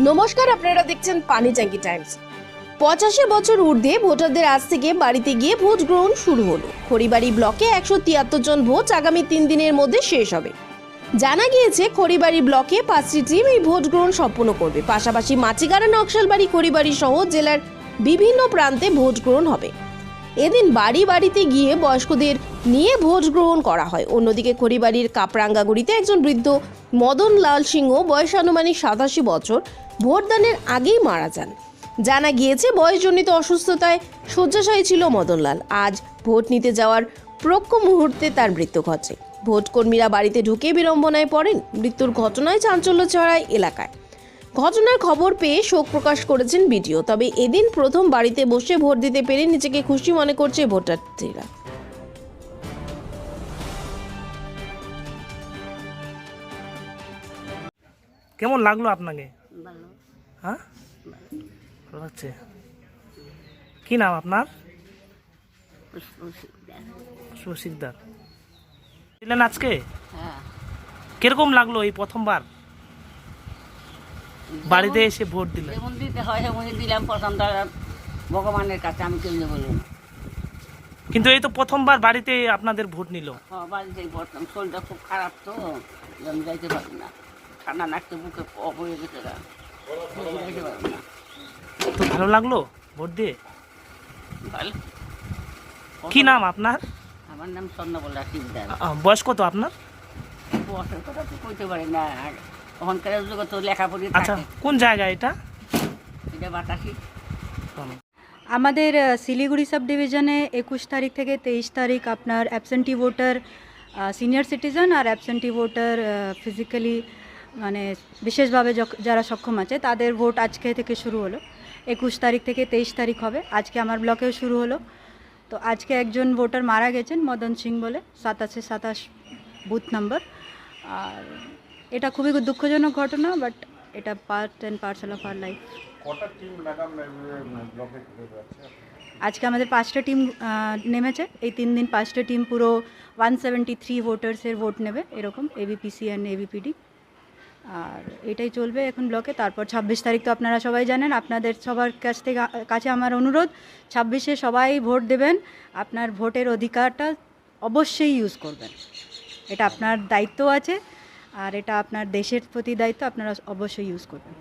নমস্কার, আপনারা দেখছেন পানিট্যাঙ্কি টাইমস। পঁচাশি বছর ঊর্ধ্বে ভোটারদের আজ থেকে বাড়িতে গিয়ে ভোট গ্রহণ শুরু হলো। খড়িবাড়ি ব্লকে একশো তিয়াত্তর জন ভোট আগামী তিন দিনের মধ্যে শেষ হবে। জানা গিয়েছে, খড়িবাড়ি ব্লকে পাঁচটি টিম এই ভোট গ্রহণ সম্পন্ন করবে। পাশাপাশি মাচিগাড়া নকশালবাড়ি খড়িবাড়ি সহ জেলার বিভিন্ন প্রান্তে ভোট গ্রহণ হবে। এদিন বাড়ি বাড়িতে গিয়ে বয়স্কদের নিয়ে ভোট গ্রহণ করা হয়। অন্যদিকে খড়িবাড়ির কাপরাঙ্গাগুড়িতে একজন বৃদ্ধ মদন লাল সিংহ বয়স আনুমানিক সাতাশি বছর ভোটদানের আগেই মারা যান। জানা গিয়েছে বয়সজনিত অসুস্থতায় শয্যাশায়ী ছিল মদনলাল আজ ভোট নিতে যাওয়ার প্রক্ষ মুহূর্তে তার মৃত্যু ঘটে। ভোটকর্মীরা বাড়িতে ঢুকে বিড়ম্বনায় পড়েন। মৃত্যুর ঘটনায় চাঞ্চল্য ছড়ায় এলাকায়। ঘটনার খবর পেয়ে শোক প্রকাশ করেছেন বিডিও। তবে এদিন প্রথম বাড়িতে বসে ভোট দিতে পেরে নিজেকে খুশি মনে করছে ভোটাররা। কেমন লাগল আপনাকে? হ্যাঁ? ভালো লাগছে? কি নাম আপনার? পুষ্প শিকদার শুভ শিকদার দিলেন আজকে? হ্যাঁ। কীরকম লাগল এই প্রথমবার? বাড়িতে এসে ভোট দিলেন। যেমন দিতে হয় সেমনই দিলাম। প্রথম দ্বারা ভগবানের কাছে আমি কেমনি বলুন কিন্তু এই তো প্রথমবার বাড়িতে আপনাদের ভোট নিল। বাড়িতেই পড়তাম শরীরটা খুব খারাপ তো আমি যাইতে পারি না। ঠান্ডা নাকতে বুকে অপরে গেছে গা। যাইতে পারি না। তো ভালো লাগল ভোট দিয়ে? ভালো। কি নাম আপনার? আমার নাম স্বর্ণবলা শিকদার আহ, বয়স কত আপনার? বছর কথা তো কইতে পারি না ওখানকার যুগে তো লেখাপড়ি আচ্ছা কোন জায়গা এটা? এটা বাতাসি। আমাদের শিলিগুড়ি সাব ডিভিশনে একুশ তারিখ থেকে তেইশ তারিখ আপনার অ্যাবসেন্টি ভোটার সিনিয়র সিটিজেন আর অ্যাবসেন্টি ভোটার ফিজিক্যালি মানে বিশেষভাবে যারা সক্ষম আছে তাদের ভোট আজকে থেকে শুরু হলো। একুশ তারিখ থেকে তেইশ তারিখ হবে। আজকে আমার ব্লকেও শুরু হলো। তো আজকে একজন ভোটার মারা গেছেন মদন সিং বলে সাতাশে সাতাশ বুথ নাম্বার আর এটা খুবই দুঃখজনক ঘটনা বাট এটা part and parcel of our life আজকে আমাদের পাঁচটা টিম নেমেছে। এই তিন দিন পাঁচটা টিম পুরো ওয়ান সেভেন্টি থ্রি ভোটার্সের ভোট নেবে এরকম এবিপিসি অ্যান্ড এবিপিডি আর এটাই চলবে এখন ব্লকে তারপর ছাব্বিশ তারিখ তো আপনারা সবাই জানেন আপনাদের সবার কাছ থেকে কাছে আমার অনুরোধ ছাব্বিশে সবাই ভোট দেবেন। আপনার ভোটের অধিকারটা অবশ্যই ইউজ করবেন। এটা আপনার দায়িত্ব আছে। আর এটা আপনার দেশের প্রতি দায়িত্ব আপনারা অবশ্যই ইউজ করবেন।